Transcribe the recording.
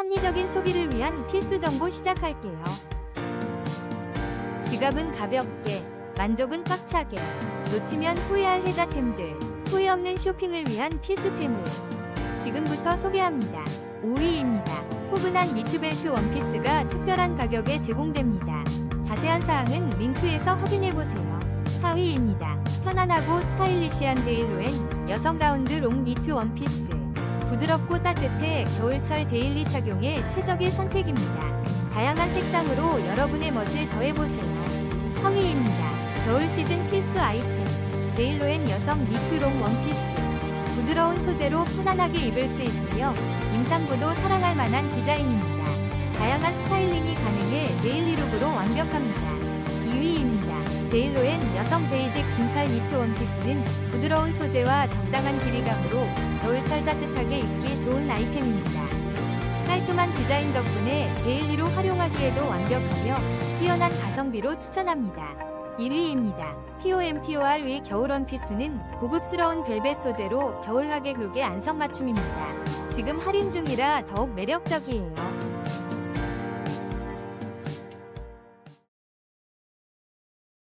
합리적인 소비를 위한 필수 정보 시작할게요. 지갑은 가볍게, 만족은 꽉차게, 놓치면 후회할 혜자템들, 후회 없는 쇼핑을 위한 필수템을 지금부터 소개합니다. 5위입니다. 포근한 니트벨트 원피스가 특별한 가격에 제공됩니다. 자세한 사항은 링크에서 확인해보세요. 4위입니다. 편안하고 스타일리시한 데일로엔 여성 가운드 롱 니트 원피스. 부드럽고 따뜻해 겨울철 데일리 착용에 최적의 선택입니다. 다양한 색상으로 여러분의 멋을 더해보세요. 3위입니다. 겨울 시즌 필수 아이템. 데일로엔 여성 니트 롱 원피스. 부드러운 소재로 편안하게 입을 수 있으며 임산부도 사랑할 만한 디자인입니다. 다양한 스타일링이 가능해 데일리 룩으로 완벽합니다. 2위입니다. 데일로엔 여성 베이직 긴팔 니트 원피스는 부드러운 소재와 적당한 길이감으로 겨울철 따뜻하게 입기 좋은 아이템입니다. 깔끔한 디자인 덕분에 데일리로 활용하기에도 완벽하며 뛰어난 가성비로 추천합니다. 1위입니다. POMTOR의 겨울 원피스는 고급스러운 벨벳 소재로 겨울 하객 룩의 안성맞춤입니다. 지금 할인 중이라 더욱 매력적이에요.